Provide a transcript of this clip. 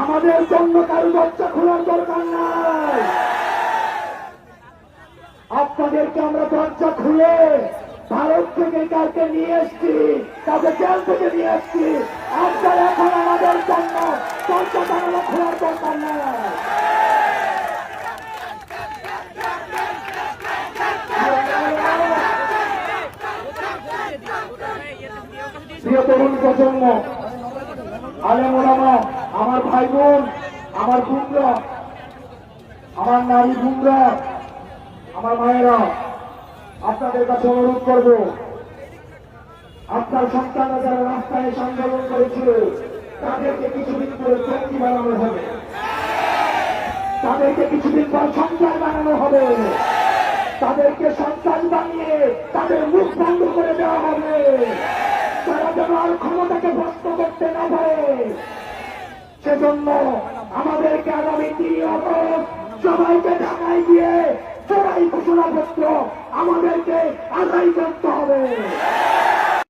আমাদের জন্য কারও দরজা খোলার দরকার নাই। আপনাদেরকে আমরা দরজা খুলে ভারত থেকে কালকে নিয়ে এসছি তাদের জেল থেকে নিয়ে এসছি। আপনারা এখন আমাদের জন্য দরজা খোলার দরকার নাই। প্রিয় তরুণ প্রজন্ম, আলেম ওলামা, আমার ভাই বোন, আমার বোনরা, আমার নারী বোনরা, আমার মায়েরা, আপনাদের কাছে অনুরোধ করব, আপনার সন্তানরা যারা রাস্তায় এসে আন্দোলন করেছিল, তাদেরকে কিছুদিন পরে চৌকি বানানো হবে। তাদেরকে কিছুদিন পর সন্তান বানানো হবে। তাদেরকে সন্তান বানিয়ে তাদের মুখ বন্ধ করে দেওয়া হবে। তারা ক্ষমতাকে ভ্রষ্ট করতে না পারে। সেজন্য আমাদেরকে আগামী তিন অগস্ট সবাইকে ঢাকায় গিয়ে চড়াই ঘোষণাপত্র আমাদেরকে আদায় করতে হবে।